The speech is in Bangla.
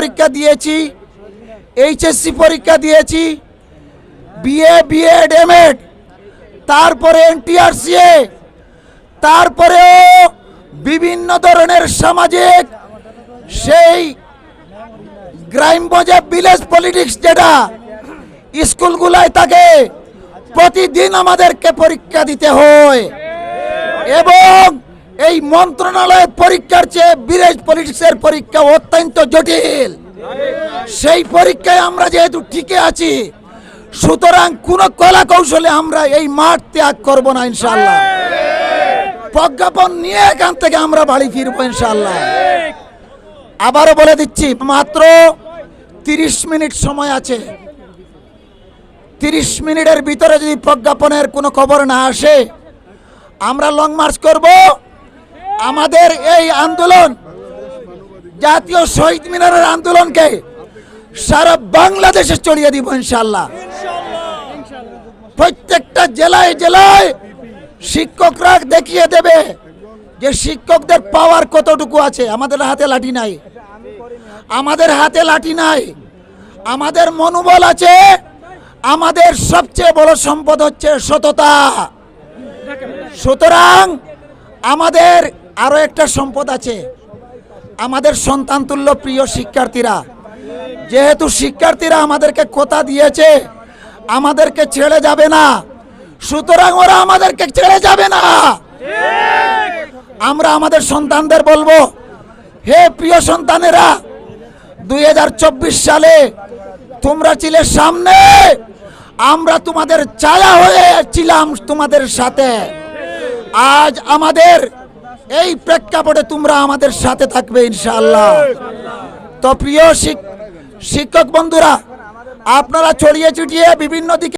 পরীক্ষা দিয়েছি এইচএসসি পরীক্ষা দিয়েছি BA B Ed M Ed তারপরে এনটিআরসিএ তারপরেও বিভিন্ন ধরনের সামাজিক সেই গ্রাম্য যে ভিলেজ পলিটিক্স যেটা স্কুলগুলায় তাকে প্রতিদিন আমাদেরকে পরীক্ষা দিতে হয়। এবং এই মন্ত্রণালয়ের পরীক্ষার চেয়ে ভিলেজ পলিটিক্সের পরীক্ষা অত্যন্ত জটিল। সেই পরীক্ষায় আমরা যেহেতু টিকে আছি, সুতরাং কোন কলা কৌশলে আমরা এই মাঠ ত্যাগ করব না ইনশাল্লাহ প্রজ্ঞাপন নিয়ে এখান থেকে আমরা বাড়ি ফিরবো ইনশাল্লাহ আবারও বলে দিচ্ছি, মাত্র তিরিশ মিনিট সময় আছে। তিরিশ মিনিটের ভিতরে যদি প্রজ্ঞাপনের কোনো খবর না আসে, আমরা লং মার্চ করব। আমাদের এই আন্দোলন, জাতীয় শহীদ মিনারের আন্দোলনকে সারা বাংলাদেশে ছড়িয়ে দিব ইনশাল্লাহ প্রত্যেকটা জেলায় জেলায় শিক্ষকরা দেখিয়ে দেবে যে শিক্ষকদের পাওয়ার কতটুকু আছে। আমাদের হাতে লাঠি নাই। আমাদের হাতে লাঠি নাই। আমাদের মনোবল আছে। আমাদের সবচেয়ে বড় সম্পদ হচ্ছে সততা। সুতরাং আমাদের আরও একটা সম্পদ আছে। আমাদের সন্তান তুল্য প্রিয় শিক্ষার্থীরা, যেহেতু শিক্ষার্থীরা আমাদেরকে কথা দিয়েছে, আমাদেরকে ছেড়ে যাবে না। সুতরাং ওরা আমাদেরকে ছেড়ে যাবে না। আমরা আমাদের সন্তানদের বলব, হে প্রিয় সন্তানেরা, দুই হাজার চব্বিশ সালে তোমরা ছিলে সামনে, আমরা তোমাদের ছায়া হয়ে ছিলাম তোমাদের সাথে। আজ আমাদের এই প্রেক্ষাপটে তোমরা আমাদের সাথে থাকবে ইনশাআল্লাহ। তো প্রিয় শিক- শিক্ষক বন্ধুরা, আপনারা ছড়িয়ে ছিটিয়ে বিভিন্ন দিকে